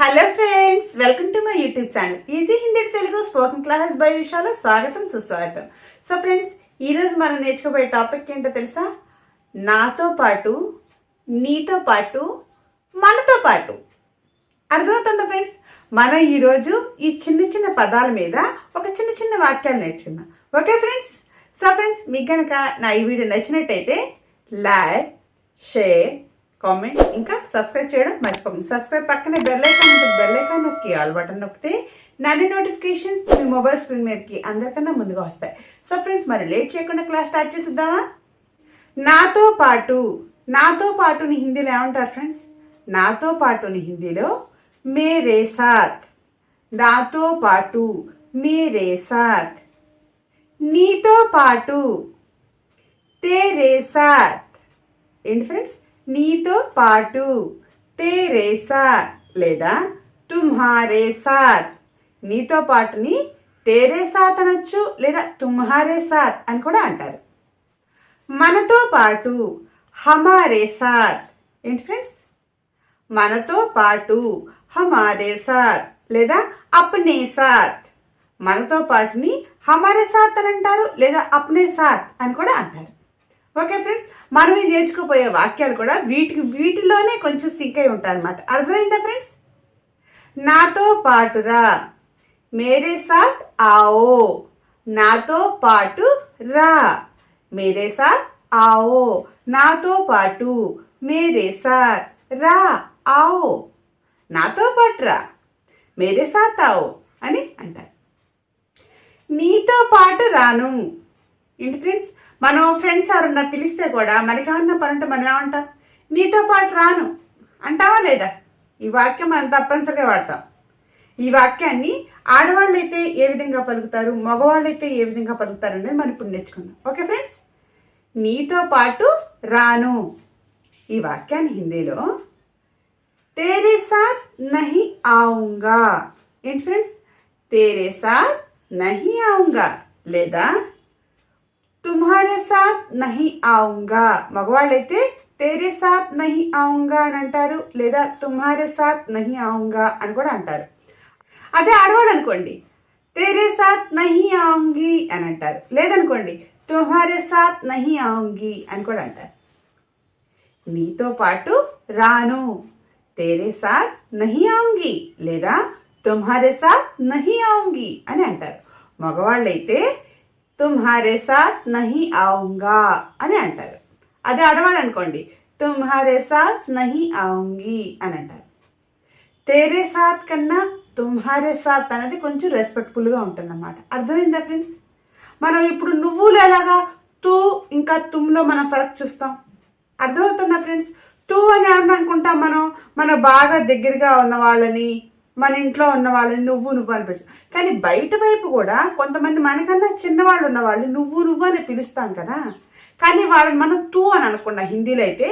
Hello friends welcome to my YouTube channel. Easy Hindi Telugu spoken classes by విషయాలో స్వాగతం సుస్వాగతం. So friends ఈరోజు మనం నేర్చుకోబోయే topic ఏంటో తెలుసా? నాతో పాటు నీతో పాటు మనతో పాటు. అర్థమవుతుందా ఫ్రెండ్స్? మనం ఈరోజు ఈ చిన్న చిన్న పదాల మీద ఒక చిన్న చిన్న వాక్యాలు నేర్చుకుందాం. Okay friends? సో ఫ్రెండ్స్ మీకు కనుక నా ఈ వీడియో నచ్చినట్టయితే లైక్ షేర్ కామెంట్ ఇంకా సబ్స్క్రైబ్ చేయడం మర్చిపోకండి. సబ్స్క్రైబ్ పక్కనే బెల్ ఐకాన్ ఉంటుంది. బెల్ ఐకాన్ నొక్కి ఆల్ బటన్ నొక్కితే నన్ను నోటిఫికేషన్ మీ మొబైల్ స్క్రీన్ మీదకి అందరికన్నా ముందుగా వస్తాయి. సో ఫ్రెండ్స్ మరి లేట్ చేయకుండా క్లాస్ స్టార్ట్ చేసిద్దామా? నాతో పాటు నాతో పాటుని హిందీలో ఏమంటారు ఫ్రెండ్స్ నాతో పాటుని హిందీలో మేరే సాత్. నాతో పాటు మేరే సాత్. నీతో పాటు తేరే సాత్. ఏంటి ఫ్రెండ్స్ నీతో పాటు తేరే సాత్ లేదా తుమ్హారే సాత్ నీతో పాటుని తేరే సాత్ అనొచ్చు లేదా తుమ్హారే సాత్ అని కూడా అంటారు. మనతో పాటు హమారే సాత్ ఏంటి ఫ్రెండ్స్? మనతో పాటు హమారే సాత్ లేదా అప్నే సాత్ మనతో పాటుని హమారే సాత్ అని అంటారు లేదా అప్నే సాత్ అని కూడా అంటారు. ఓకే ఫ్రెండ్స్ మనం నేర్చుకోపోయే వాక్యాలు కూడా వీటికి వీటిలోనే కొంచెం సింక్ అయి ఉంటాయన్నమాట. అర్థమైందా ఫ్రెండ్స్ నాతో పాటురా. మేరే సాత్ ఆవో. నాతో పాటు రా. మేరే సాత్ ఆవో. నాతో పాటు మేరే సాత్ రా. ఆవో. నాతో పాటు రా. మేరే సాత్ ఆవో అని అంటారు. నీతో పాటు రాను. ఏంటి ఫ్రెండ్స్ మనం ఫ్రెండ్స్ ఎవరన్నా పిలిస్తే కూడా మనకి ఏమన్నా పని మనం ఏమంటాం నీతో పాటు రాను. అంటావా లేదా? ఈ వాక్యం మనం తప్పనిసరిగా వాడతాం. ఈ వాక్యాన్ని ఆడవాళ్ళైతే ఏ విధంగా పలుకుతారు మగవాళ్ళైతే ఏ విధంగా పలుకుతారు అనేది మనం ఇప్పుడు నేర్చుకుందాం. ఓకే ఫ్రెండ్స్ నీతో పాటు రాను. ఈ వాక్యాన్ని హిందీలో తేరే సాత్ నహి ఆవుంగా. ఏంటి ఫ్రెండ్స్ తేరే సాత్ నహి ఆవుంగా లేదా తుమ్హారే సాత్ నహి ఆవుంగా. మగవాళ్ళైతే తేరే సాత్ నహి ఆవుంగా అని అంటారు లేదా తుమ్హారే సాత్ నహి ఆవుంగా అని కూడా అంటారు. అదే ఆడవాళ్ళు అనుకోండి తేరే సాత్ నహి ఆవుంగి అని అంటారు. లేదనుకోండి తుమ్హారే సాత్ నహి ఆవుంగి అని కూడా అంటారు. నీతో పాటు రాను తేరే సాత్ నహి ఆవుంగి లేదా తుమ్హారే సాత్ నహి ఆవుంగి అని అంటారు. మగవాళ్ళైతే తుమ్హారే సాత్ నహి ఆవుంగా అని అంటారు. అదే ఆడవాళ్ళు అనుకోండి తుమ్హారే సాత్ నహి ఆవుంగి అని అంటారు. తేరే సాత్ కన్నా తుమ్హారే సాత్ అనేది కొంచెం రెస్పెక్ట్ఫుల్గా ఉంటుందన్నమాట. అర్థమైందా ఫ్రెండ్స్ మనం ఇప్పుడు నువ్వులు ఎలాగా తూ ఇంకా తుమ్లో మనం ఫరక్ చూస్తాం? అర్థమవుతుందా ఫ్రెండ్స్ తూ అని అనుకుంటాం మనం? మనం బాగా దగ్గరగా ఉన్న వాళ్ళని మన ఇంట్లో ఉన్న వాళ్ళని నువ్వు నువ్వు అని పిలుస్తాం. కానీ బయట వైపు కూడా కొంతమంది మనకన్నా చిన్నవాళ్ళు ఉన్న వాళ్ళు నువ్వు నువ్వు అని పిలుస్తాం కదా. కానీ వాళ్ళని మనం తూ అని అనుకున్న హిందీలో అయితే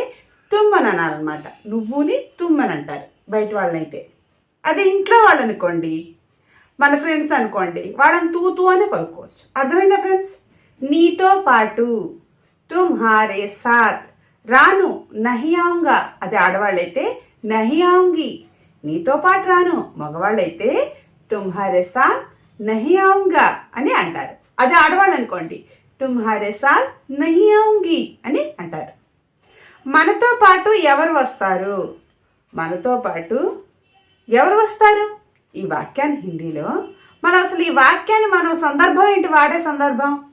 తుమ్మని అనాలన్నమాట. నువ్వుని తుమ్మని అంటారు బయట వాళ్ళనైతే. అదే ఇంట్లో వాళ్ళు అనుకోండి మన ఫ్రెండ్స్ అనుకోండి వాళ్ళని తూ తూ అని పలుకోవచ్చు అర్థమైందా ఫ్రెండ్స్? నీతో పాటు తుమ్ హారే సాత్. రాను నహి అది ఆడవాళ్ళైతే నహియాంగి. నీతో పాటు రాను. మగవాళ్ళైతే తుమ్హారే సాత్ నహి ఆవుంగా అని అంటారు. అది ఆడవాళ్ళు అనుకోండి తుమ్హారే సాత్ నహి ఆవుంగి అని అంటారు. మనతో పాటు ఎవరు వస్తారు? మనతో పాటు ఎవరు వస్తారు? ఈ వాక్యాన్ని హిందీలో మనం అసలు ఈ వాక్యాన్ని మనం సందర్భం ఏంటి? వాడే సందర్భం?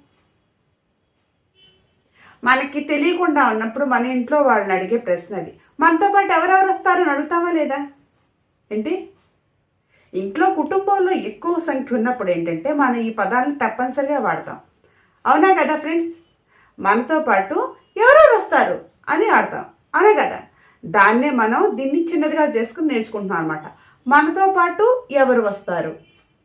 మనకి తెలియకుండా ఉన్నప్పుడు మన ఇంట్లో వాళ్ళని అడిగే ప్రశ్న అది. మనతో పాటు ఎవరెవరు వస్తారని అడుగుతామా లేదా? ఏంటి? ఇంట్లో కుటుంబంలో ఎక్కువ సంఖ్య ఉన్నప్పుడు ఏంటంటే మనం ఈ పదాలను తప్పనిసరిగా వాడతాం. అవునా కదా ఫ్రెండ్స్? మనతో పాటు ఎవరెవరు వస్తారు అని ఆడతాం అవునా కదా? దాన్నే మనం దీన్ని చిన్నదిగా చేసుకుని నేర్చుకుంటున్నాం అనమాట మనతో పాటు ఎవరు వస్తారు?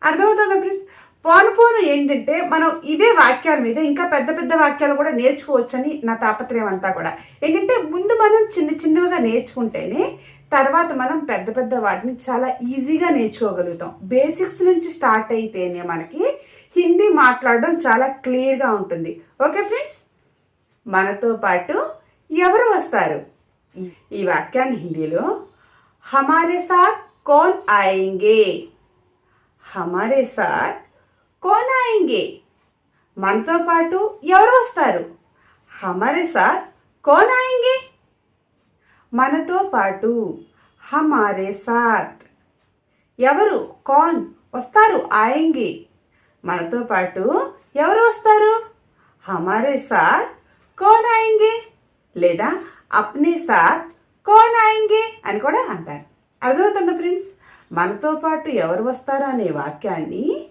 అర్థమవుతుందా ఫ్రెండ్స్? పోను పోను ఏంటంటే మనం ఇవే వాక్యాల మీద ఇంకా పెద్ద పెద్ద వాక్యాలు కూడా నేర్చుకోవచ్చని నా తాపత్రయం అంతా కూడా. ఏంటంటే ముందు మనం చిన్న చిన్నగా నేర్చుకుంటేనే తర్వాత మనం పెద్ద పెద్ద వాటిని చాలా ఈజీగా నేర్చుకోగలుగుతాం. బేసిక్స్ నుంచి స్టార్ట్ అయితేనే మనకి హిందీ మాట్లాడడం చాలా క్లియర్గా ఉంటుంది. Okay friends? మనతో పాటు ఎవరు వస్తారు? ఈ వాక్యాన్ని హిందీలో హమారే సార్ కోన్ ఆయింగే? హమారే సార్ కోన్ ఆయింగే? మనతో పాటు ఎవరు వస్తారు? హమారే సార్ కోన్ ఆయింగే? మనతో పాటు హమారే సాత్. ఎవరు? కాన్. వస్తారు ఆయంగే. మనతో పాటు ఎవరు వస్తారు? హమారే సాత్ కోన్ ఆయంగే. లేదా అప్నే సాత్ కోన్ ఆయేంగే అని కూడా అంటారు. అర్థమవుతుందా ఫ్రెండ్స్? మనతో పాటు ఎవరు వస్తారు అనే వాక్యాన్ని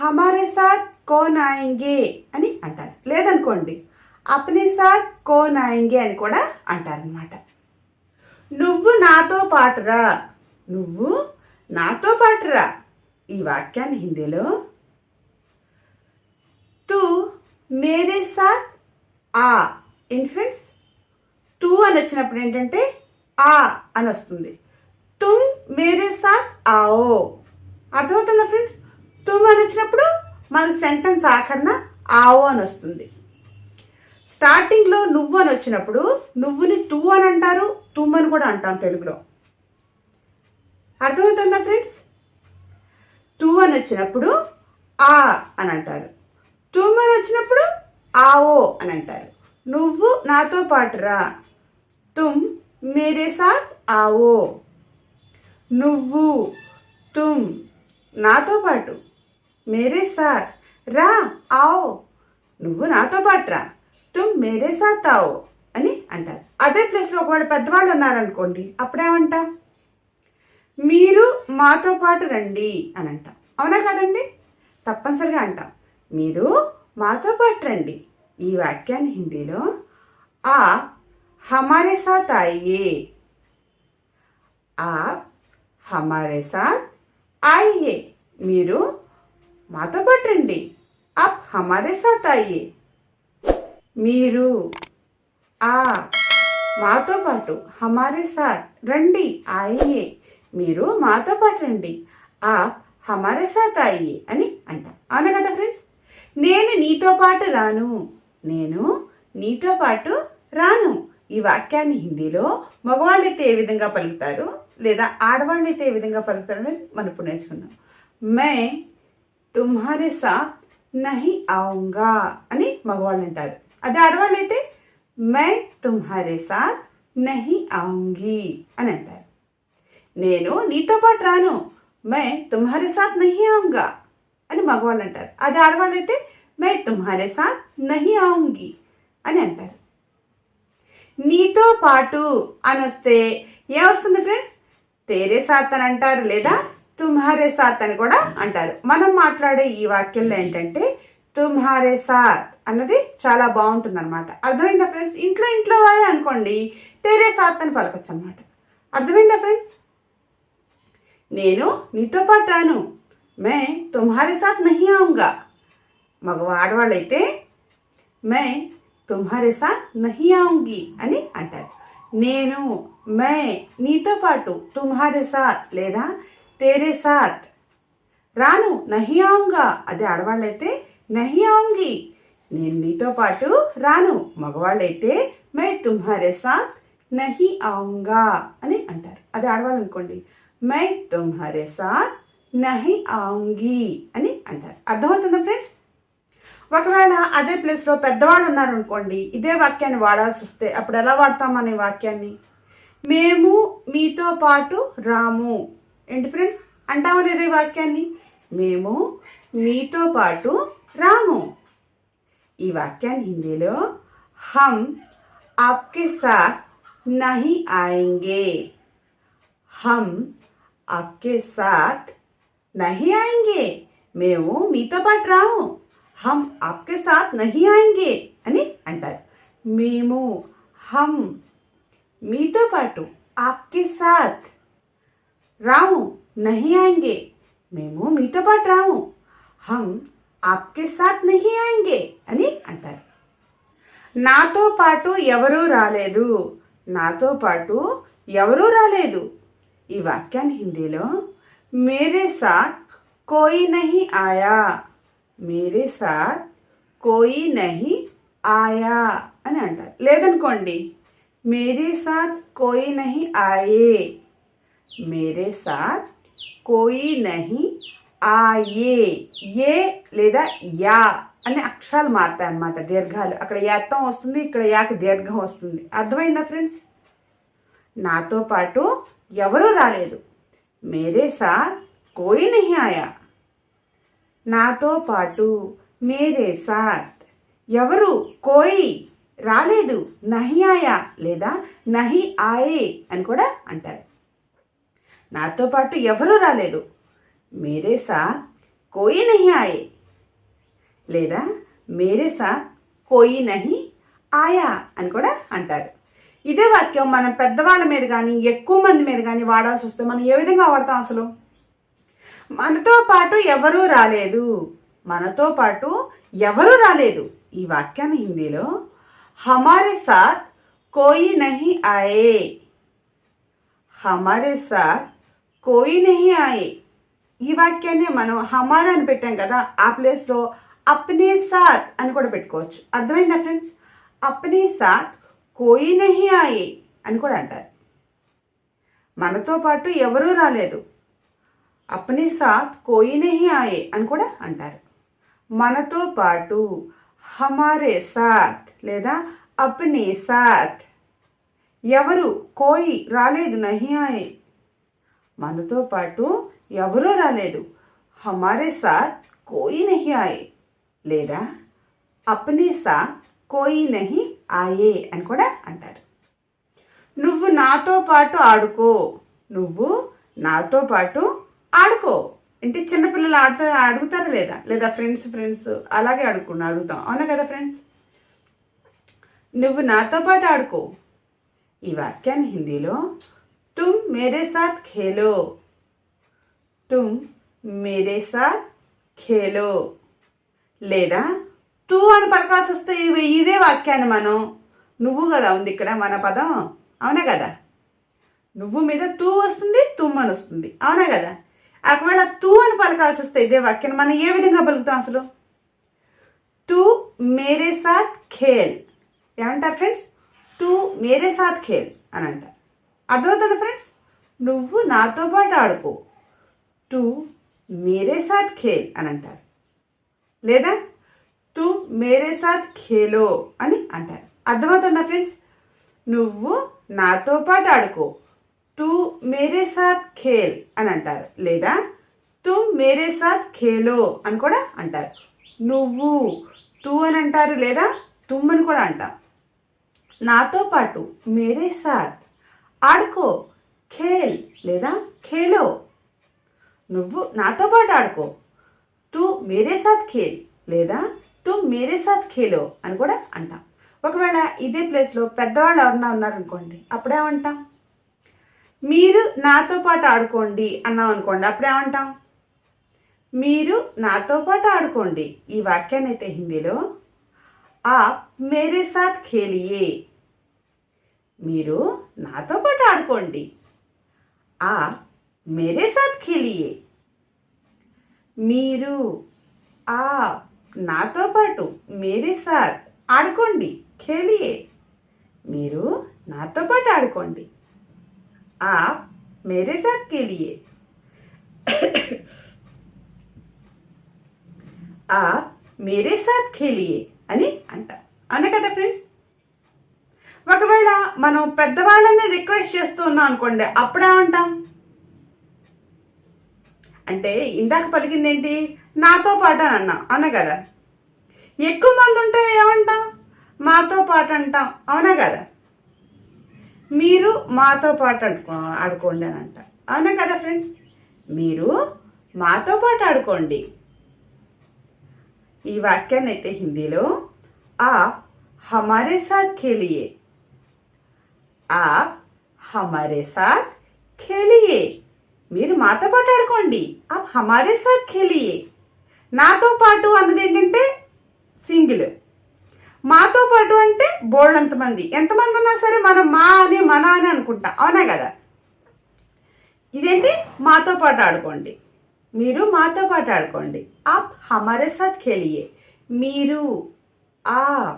హమారే సాత్ కోన్ ఆయంగే అని అంటారు. లేదనుకోండి అప్నే సాత్ కోన్ ఆయంగే అని కూడా అంటారనమాట నువ్వు నాతో పాటురా. నువ్వు నాతో పాటురా. ఈ వాక్యాన్ని హిందీలో తూ మేరే సాత్ ఆ. ఏంటి తూ అని వచ్చినప్పుడు ఏంటంటే ఆ అని వస్తుంది. తుమ్ మేరే సాత్ ఆఓ. అర్థమవుతుందా ఫ్రెండ్స్? తుమ్ అని వచ్చినప్పుడు మనకు సెంటెన్స్ ఆఖరణ ఆవో అని వస్తుంది. స్టార్టింగ్లో నువ్వు అని వచ్చినప్పుడు నువ్వుని తూ అని అంటారు తుమ్ అని కూడా అంటాం తెలుగులో. అర్థమవుతుందా ఫ్రెండ్స్? తూ అని వచ్చినప్పుడు ఆ అని అంటారు. తుమ్ అని వచ్చినప్పుడు ఆవో అని అంటారు. నువ్వు నాతో పాటు రా. తుమ్ మేరే సాత్ ఆవో. నువ్వు తుమ్ నాతో పాటు మేరే సార్ రా ఆవో. నువ్వు నాతో పాటు రా. తుమ్ మేరే సాత్ ఆవో అని అంటారు. అదే ప్లేస్లో ఒకవేళ పెద్దవాళ్ళు ఉన్నారనుకోండి అప్పుడేమంట? మీరు మాతో పాటు రండి అని అంటాం. అవునా కదండి? తప్పనిసరిగా అంటాం. మీరు మాతో పాటు రండి. ఈ వాక్యాన్ని హిందీలో ఆ హమారే సాత్ ఆయియే ఆ హమారే సాత్ ఆయియే మీరు మాతో పాటు రండి. అప్ హమారే సాత్ ఆయియే మీరు ఆ మాతో పాటు హమారే సాత్ రండి ఆయియే. మీరు మాతో పాటు రండి ఆ హమారే సాత్ ఆయియే అని అంటారు అవునా కదా ఫ్రెండ్స్? నేను నీతో పాటు రాను నేను నీతో పాటు రాను. ఈ వాక్యాన్ని హిందీలో మగవాళ్ళైతే ఏ విధంగా పలుకుతారు లేదా ఆడవాళ్ళైతే ఏ విధంగా పలుకుతారు అనేది మనం ఇప్పుడు నేర్చుకున్నాం మే తుమ్హారే సాత్ నహి ఆవుంగా అని మగవాళ్ళు అంటారు. అదే ఆడవాళ్ళైతే మై తుమ్హారే సాత్ నహి ఆంగి అని అంటారు నేను నీతో పాటు రాను మై తుమ్హారే సాత్ నహి ఆంగా అని మగవాళ్ళు అంటారు అదే ఆడవాళ్ళైతే మై తుమ్హారే సాత్ నహి ఆంగి అని అంటారు నీతో పాటు అని వస్తే ఏమొస్తుంది ఫ్రెండ్స్ తేరే సాత్ అని అంటారు లేదా తుమ్హారే సాత్ అని కూడా అంటారు మనం మాట్లాడే ఈ వాక్యంలో ఏంటంటే తుమ్హారే సాత్ అన్నది చాలా బాగుంటుంది అనమాట అర్థమైందా ఫ్రెండ్స్? ఇంట్లో ఇంట్లో వారే అనుకోండి తేరే సాత్ అని పలకొచ్చు అనమాట అర్థమైందా ఫ్రెండ్స్? నేను నీతో పాటు రాను. మే తుమ్హారే సాత్ నహి ఆవుంగా. మగ ఆడవాళ్ళైతే మే తుమ్హారే సాత్ నహి ఆవుంగి అని అంటారు. నేను మే నీతో పాటు తుమ్హారే సాత్ లేదా తేరే సాత్. రాను నహి ఆవుంగా. అదే ఆడవాళ్ళైతే నహి ఆంగి. నేను నీతో పాటు రాను. మగవాళ్ళైతే మే తుమ్హారే సాత్ నహి ఆంగా అని అంటారు. అది ఆడవాళ్ళు అనుకోండి మై తుమ్హారే సాత్ నహి ఆంగి అని అంటారు. అర్థమవుతుందా ఫ్రెండ్స్? ఒకవేళ అదే ప్లేస్లో పెద్దవాళ్ళు ఉన్నారనుకోండి ఇదే వాక్యాన్ని వాడాల్సి వస్తే అప్పుడు ఎలా వాడతాం అనే వాక్యాన్ని? మేము మీతో పాటు రాము. ఏంటి ఫ్రెండ్స్? అంటాము లేదా వాక్యాన్ని? మేము మీతో పాటు రాము ఈ వాక్యాన్ని హిందీలో హమ్ ఆప్కే సాత్ నహి ఆయేంగే హమ్ ఆప్కే సాత్ నహి ఆయేంగే మేము మీతో పాటు రాము హమ్ ఆప్కే సాత్ నహి ఆయేంగే అని అంటారు మేము హమ్ మీతో పాటు ఆప్కే సాత్ రాము నహి ఆయేంగే మేము మీతో పాటు రాము హమ్ ఆప్కే సాత్ నహి ఆయేంగే అని అంటారు నాతో పాటు ఎవరూ రాలేదు నాతో పాటు ఎవరూ రాలేదు ఈ వాక్యాన్ని హిందీలో మేరే సాత్ కోయి నహి ఆయా మేరే సాత్ కోయి నహి ఆయా అని అంటారు లేదనుకోండి మేరే సాత్ కోయి నహి ఆయే మేరే సాత్ కోయి నహి ఆయే ఏ లేదా యా అనే అక్షరాలు మారుతాయి అన్నమాట దీర్ఘాలు. అక్కడ యాత్తం వస్తుంది ఇక్కడ యాకి దీర్ఘం వస్తుంది. అర్థమైందా ఫ్రెండ్స్? నాతో పాటు ఎవరూ రాలేదు. మేరే సార్ కోయి నహి ఆయా. నాతో పాటు మేరే సాత్. ఎవరు? కోయి. రాలేదు. నహి ఆయా లేదా నహి ఆయే అని కూడా అంటారు. నాతో పాటు ఎవరూ రాలేదు. మేరే సాత్ కోయి నహి ఆయే లేదా మేరే సాత్ కోయి నహి ఆయా అని కూడా అంటారు. ఇదే వాక్యం మనం పెద్దవాళ్ళ మీద కానీ ఎక్కువ మంది మీద కానీ వాడాల్సి వస్తే మనం ఏ విధంగా వాడతాం అసలు? మనతో పాటు ఎవరూ రాలేదు. మనతో పాటు ఎవరూ రాలేదు. ఈ వాక్యాన్ని హిందీలో హమారే సాత్ కోయి నహి ఆయే. హమారే సాత్ కోయి నహి ఆయే. ఈ వాక్యాన్ని మనం హమారా అని పెట్టాం కదా ఆ ప్లేస్లో అప్నే సాత్ అని కూడా పెట్టుకోవచ్చు. అర్థమైందా ఫ్రెండ్స్ అప్నే సాత్ కోయి నహి ఆయే అని కూడా అంటారు. మనతో పాటు ఎవరూ రాలేదు. అప్నే సాత్ కోయి నహి ఆయే అని కూడా అంటారు. మనతో పాటు హమారే సాత్ లేదా అప్నే సాత్. ఎవరు? కోయి రాలేదు నహి ఆయే. మనతో పాటు ఎవరూ రాలేదు. హమారే సాత్ కోయి నహి ఆయే. లేదా అప్నే సాత్ కోయి నహి ఆయే అని కూడా అంటారు. నువ్వు నాతో పాటు ఆడుకో. నువ్వు నాతో పాటు ఆడుకో. అంటే చిన్నపిల్లలు ఆడుతారు అడుగుతారా లేదా? లేదా ఫ్రెండ్స్ ఫ్రెండ్స్ అలాగే అడుగుకున్నా అడుగుతాం అవునా కదా ఫ్రెండ్స్? నువ్వు నాతో పాటు ఆడుకో. ఈ వాక్యాన్ని హిందీలో తుమ్ మేరే సాత్ ఖేలో తుమ్ మేరే సాత్ ఖేలో లేదా తూ అని పలకాల్సి వస్తే ఇదే వాక్యాన్ని మనం నువ్వు కదా ఉంది ఇక్కడ మన పదం అవునా కదా నువ్వు మీద తూ వస్తుంది తుమ్ అని వస్తుంది అవునా కదా ఒకవేళ తూ అని పలకాల్సి వస్తే ఇదే వాక్యాన్ని మనం ఏ విధంగా పలుకుతాం అసలు తూ మేరే సాత్ ఖేల్ ఏమంటారు ఫ్రెండ్స్ తూ మేరే సాత్ ఖేల్ అని అంటారు అర్థమవుతుందా ఫ్రెండ్స్ నువ్వు నాతో పాటు ఆడుకో టు మేరే సాత్ ఖేల్ అని అంటారు. లేదా టు మేరే సాత్ ఖేలో అని అంటారు. అర్థమవుతుందా ఫ్రెండ్స్? నువ్వు నాతో పాటు ఆడుకో. టు మేరే సాత్ ఖేల్ అని అంటారు. లేదా తుమ్ మేరే సాత్ ఖేలో అని కూడా అంటారు. నువ్వు తూ అని అంటారు లేదా తుమ్ అని కూడా అంటాం. నాతో పాటు మేరే సాత్ ఆడుకో. ఖేల్ లేదా ఖేలో. నువ్వు నాతో పాటు ఆడుకో. తూ మేరే సాత్ ఖేల్ లేదా తూ మేరే సాత్ ఖేలో అని కూడా అంటాం. ఒకవేళ ఇదే ప్లేస్లో పెద్దవాళ్ళు ఎవరన్నా ఉన్నారనుకోండి అప్పుడేమంటాం? మీరు నాతో పాటు ఆడుకోండి అన్నాం అనుకోండి అప్పుడేమంటాం? మీరు నాతో పాటు ఆడుకోండి. ఈ వాక్యాన్ని అయితే హిందీలో ఆప్ మేరే సాత్ ఖేలియే. మీరు నాతో పాటు ఆడుకోండి. ఆ మేరే साथ ఖేలియే మీరు ఆ నాతో పాటు మేరే సార్ ఆడుకోండి ఖేలియే మీరు నాతో పాటు ఆడుకోండి ఆ మేరే సార్ ఖేలియే ఆ మేరే సాత్ ఖేలియే అని అంట అవునా కదా ఫ్రెండ్స్ ఒకవేళ మనం పెద్దవాళ్ళని రిక్వెస్ట్ చేస్తూ ఉన్నాం అనుకోండి అప్పుడేమంటాం అంటే ఇందాక పలికింది ఏంటి నాతో పాటు అని అన్నా. అవునా కదా? ఎక్కువ మంది ఉంటే ఏమంటాం? మాతో పాటు అంటాం. అవునా కదా? మీరు మాతో పాటు ఆడుకో ఆడుకోండి అని అంట. అవునా కదా ఫ్రెండ్స్? మీరు మాతో పాటు ఆడుకోండి. ఈ వాక్యాన్ని అయితే హిందీలో ఆ హమారే సాత్ ఖేలియే ఆ హమారే సాత్ ఖేలియే మీరు మాతో పాటు ఆడుకోండి. అప్ హమారే సాత్ ఖేలియే. నాతో పాటు అన్నది ఏంటంటే సింగిల్. మాతో పాటు అంటే బోల్డ్ ఎంతమంది ఎంతమంది ఉన్నా సరే మనం మా అని మన అని అనుకుంటాం. అవునా కదా? ఇదేంటి? మాతో పాటు ఆడుకోండి. మీరు మాతో పాటు ఆడుకోండి. ఆప్ హమారే సాత్ ఖేలియే. మీరు ఆ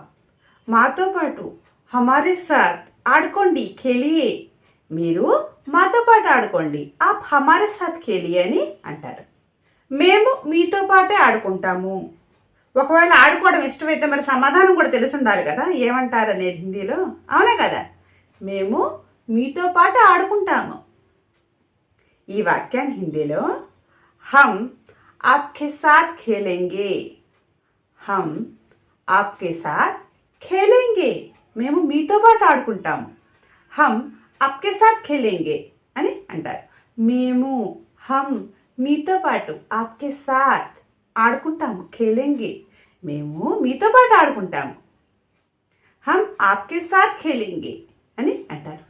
మాతో పాటు హమారే సాత్ ఆడుకోండి. ఖేలియే. మీరు మాతో పాటు ఆడుకోండి. ఆప్ హమారే సాత్ ఖేలి అని అంటారు. మేము మీతో పాటే ఆడుకుంటాము. ఒకవేళ ఆడుకోవడం ఇష్టమైతే మరి సమాధానం కూడా తెలిసి ఉండాలి కదా? ఏమంటారు అనేది హిందీలో? అవునా కదా? మేము మీతో పాటు ఆడుకుంటాము. ఈ వాక్యాన్ని హిందీలో హమ్ ఆప్కే సాత్ ఖేలెంగే. హమ్ ఆప్కే సాత్ ఖేలెంగే. మేము మీతో పాటు ఆడుకుంటాము. హమ్ ఆప్కే సాత్ ఖేలేంగే అని అంటారు మేము హమ్ మీతో పాటు ఆప్కే సాత్ ఆడుకుంటాము ఖేలేంగే మేము మీతో పాటు ఆడుకుంటాము హమ్ ఆప్కే సాత్ ఖేలేంగే అని అంటారు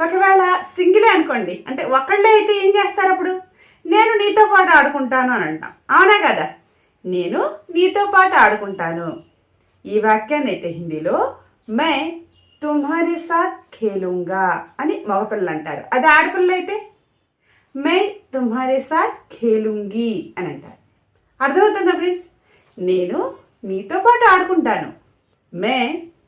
ఒకవేళ సింగిలే అనుకోండి అంటే ఒకళ్ళే అయితే ఏం చేస్తారు అప్పుడు? నేను నీతో పాటు ఆడుకుంటాను అని అంటాం. అవునా కదా? నేను నీతో పాటు ఆడుకుంటాను. ఈ వాక్యాన్ని అయితే హిందీలో మే తుమ్హారే సాత్ ఖేలుంగా అని మగపిల్లలు అంటారు. అది ఆడపిల్లలు అయితే మే తుమ్హారే సాత్ ఖేలుంగి అని అంటారు. అర్థమవుతుందా ఫ్రెండ్స్? నేను నీతో పాటు ఆడుకుంటాను. మే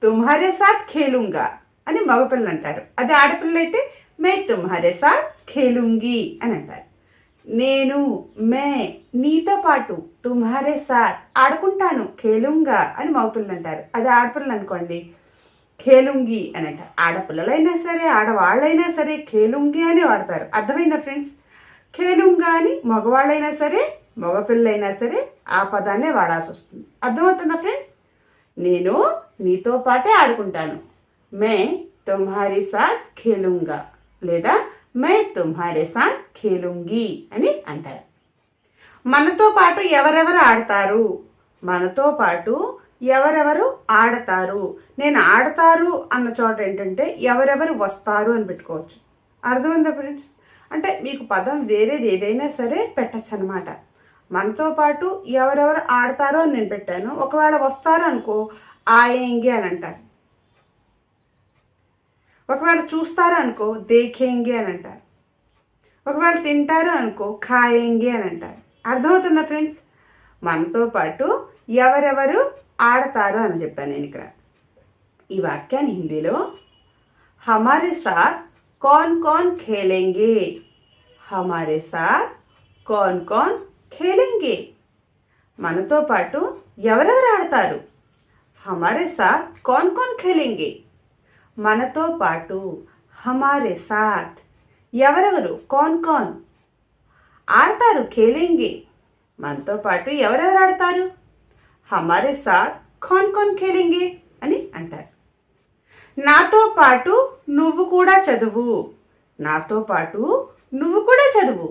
తుమ్హారే సాత్ ఖేలుంగా అని మగపిల్లలు అంటారు. అది ఆడపిల్లలు అయితే మే తుమ్హారే సాత్ ఖేలుంగి అని అంటారు. నేను మే నీతో పాటు తుమ్హారే సాత్ ఆడుకుంటాను ఖేలుంగా అని మగపిల్లలు అంటారు. అది ఆడపిల్లలు అనుకోండి ఖేలుంగి అని అంటారు ఆడపిల్లలైనా సరే ఆడవాళ్ళైనా సరే ఖేలుంగి అని వాడతారు. అర్థమైందా ఫ్రెండ్స్? ఖేలుంగా అని మగవాళ్ళైనా సరే మగపిల్లైనా సరే ఆ పదాన్నే వాడాల్సి వస్తుంది. అర్థమవుతుందా ఫ్రెండ్స్? నేను నీతో పాటే ఆడుకుంటాను. మే తుమ్హారీ సాత్ ఖేలుంగా లేదా మే తుమ్హారే సాత్ ఖేలుంగి అని అంటారు. మనతో పాటు ఎవరెవరు ఆడతారు? మనతో పాటు ఎవరెవరు ఆడతారు? నేను ఆడతారు అన్న చోట ఏంటంటే ఎవరెవరు వస్తారు అని పెట్టుకోవచ్చు. అర్థమైందా ఫ్రెండ్స్? అంటే మీకు పదం వేరేది ఏదైనా సరే పెట్టచ్చు అనమాట మనతో పాటు ఎవరెవరు ఆడతారో అని నేను పెట్టాను. ఒకవేళ వస్తారు అనుకో ఆయేంగి అని అంటారు. ఒకవేళ చూస్తారు అనుకో దేఖేంగి అని అంటారు. ఒకవేళ తింటారు అనుకో ఖాయేంగి అని అంటారు. అర్థమవుతుందా ఫ్రెండ్స్? మనతో పాటు ఎవరెవరు ఆడతారు అని చెప్పాను నేను ఇక్కడ. ఈ వాక్యాన్ని హిందీలో హమారే సాత్ కౌన్ కౌన్ ఖేలెంగే? హమారే సాత్ కౌన్ కౌన్ ఖేలెంగే? మనతో పాటు ఎవరెవరు ఆడతారు? హమారే సాత్ కౌన్ కౌన్ ఖేలెంగే? మనతో పాటు హమారే సాత్ ఎవరెవరు? కౌన్ కౌన్. ఆడతారు ఖేలెంగే. మనతో పాటు ఎవరెవరు ఆడతారు? హమారే సాత్ కౌన్ కౌన్ ఖేలింగే అని అంటారు. నాతో పాటు నువ్వు కూడా చదువు. నాతో పాటు నువ్వు కూడా చదువు.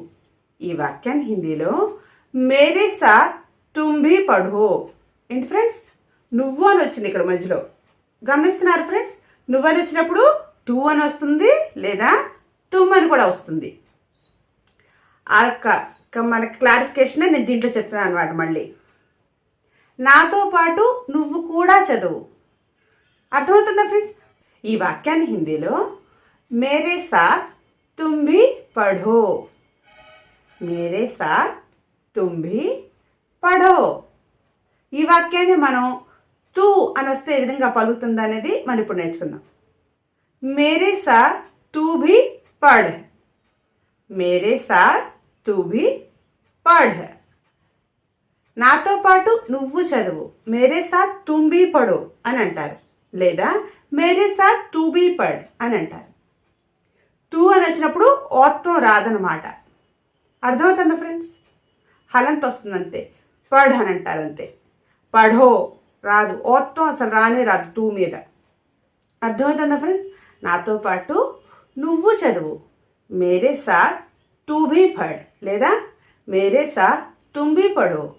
ఈ వాక్యాన్ని హిందీలో మేరే సాత్ తుంభి భీ ఏంటి ఫ్రెండ్స్? నువ్వు అని వచ్చింది ఇక్కడ మధ్యలో. గమనిస్తున్నారు ఫ్రెండ్స్? నువ్వు అని వచ్చినప్పుడు టూ అని వస్తుంది లేదా తుమ్ అని కూడా వస్తుంది. ఆ యొక్క మన మనకి క్లారిఫికేషన్ నేను దీంట్లో చెప్తున్నాను అనమాట మళ్ళీ. నాతో పాటు నువ్వు కూడా చదువు. అర్థమవుతుందా ఫ్రెండ్స్? ఈ వాక్యాన్ని హిందీలో మేరే సాత్ తుమ్ భీ పఢో. మేరే సాత్ తుమ్ భీ పఢో. ఈ వాక్యాన్ని మనం తూ అని వస్తే ఏ విధంగా పలుకుతుంది అనేది మనం ఇప్పుడు నేర్చుకుందాం. మేరే సాత్ తూ భీ పఢ్. మేరే సాత్ తూ భీ పఢ్. నాతో పాటు నువ్వు చదువు. మేరే సాత్ తుంబీ పడు పడో అని అంటారు. లేదా మేరే సాత్ తూబీ పడ్ అని అంటారు. తూ అని వచ్చినప్పుడు ఓత్వం రాదనమాట అర్థమవుతుందా ఫ్రెండ్స్? హలంత వస్తుంది అంతే పడ్ అని అంటారు అంతే పఢో రాదు. ఓత్వం అసలు రానే రాదు తూ మీద. అర్థమవుతుందా ఫ్రెండ్స్? నాతో పాటు నువ్వు చదువు. మేరే సాత్ తూ భీ పడ్ లేదా మేరే సాత్ తుమ్ భీ పడో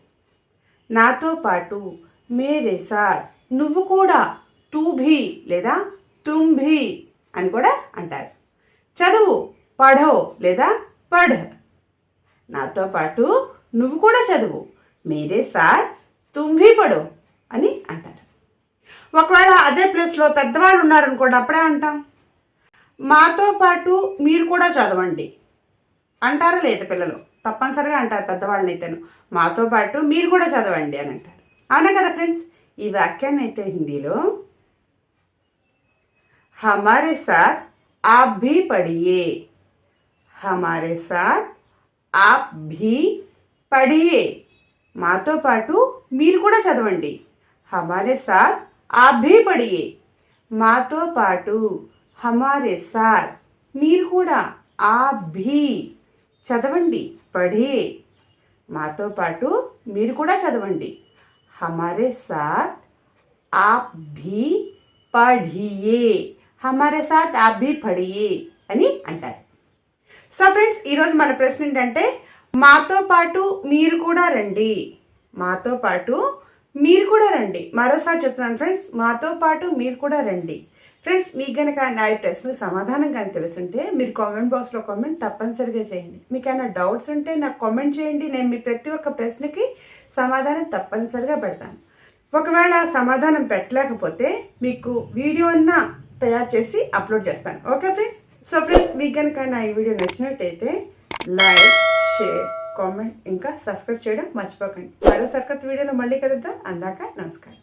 నాతో పాటు మేరే సార్ నువ్వు కూడా తూ భీ లేదా తుమ్ భీ అని కూడా అంటారు. చదువు పఢో లేదా పఢ్. నాతో పాటు నువ్వు కూడా చదువు మీరే సార్ తుంభీ పడో అని అంటారు. ఒకవేళ అదే ప్లేస్లో పెద్దవాళ్ళు ఉన్నారనుకోండి అప్పుడే అంటాం. మాతో పాటు మీరు కూడా చదవండి. అంటారా లేదా పిల్లలు? తప్పనిసరిగా అంటారు పెద్దవాళ్ళని అయితేను మాతో పాటు మీరు కూడా చదవండి అని అంటారు అవునా కదా ఫ్రెండ్స్ ఈ వాక్యాన్ని అయితే హిందీలో हमारे साथ आप भी पढ़िए हमारे साथ आप भी పడియే మాతో పాటు మీరు కూడా చదవండి హమారే సాత్ ఆప్ భీ పడియే మాతో పాటు హమారే సాత్ మీరు కూడా ఆప్ భీ చదవండి పడే మాతో పాటు మీరు కూడా చదవండి. హమారే సాత్ ఆప్ భీ పఢియే. హమారే సాత్ ఆప్ భీ పడియే అని అంటారు. సో ఫ్రెండ్స్ ఈరోజు మన ప్రశ్న ఏంటంటే మాతో పాటు మీరు కూడా రండి. మాతో పాటు మీరు కూడా రండి. మరోసారి చెప్తున్నాను ఫ్రెండ్స్ మాతో పాటు మీరు కూడా రండి. ఫ్రెండ్స్ మీకు కనుక నా ఈ ప్రశ్నకు సమాధానం కానీ తెలుసుంటే మీరు కామెంట్ బాక్స్లో కామెంట్ తప్పనిసరిగా చేయండి. మీకు ఏమైనా డౌట్స్ ఉంటే నాకు కామెంట్ చేయండి. నేను మీ ప్రతి ఒక్క ప్రశ్నకి సమాధానం తప్పనిసరిగా పెడతాను. ఒకవేళ సమాధానం పెట్టలేకపోతే మీకు వీడియో అన్నా తయారు చేసి అప్లోడ్ చేస్తాను. ఓకే ఫ్రెండ్స్ సో ఫ్రెండ్స్ మీకు కనుక నా ఈ వీడియో నచ్చినట్టయితే లైక్ షేర్ కామెంట్ ఇంకా సబ్స్క్రైబ్ చేయడం మర్చిపోకండి. మరో సరికొత్త వీడియోలో మళ్ళీ కలుద్దాం. అందాక నమస్కారం.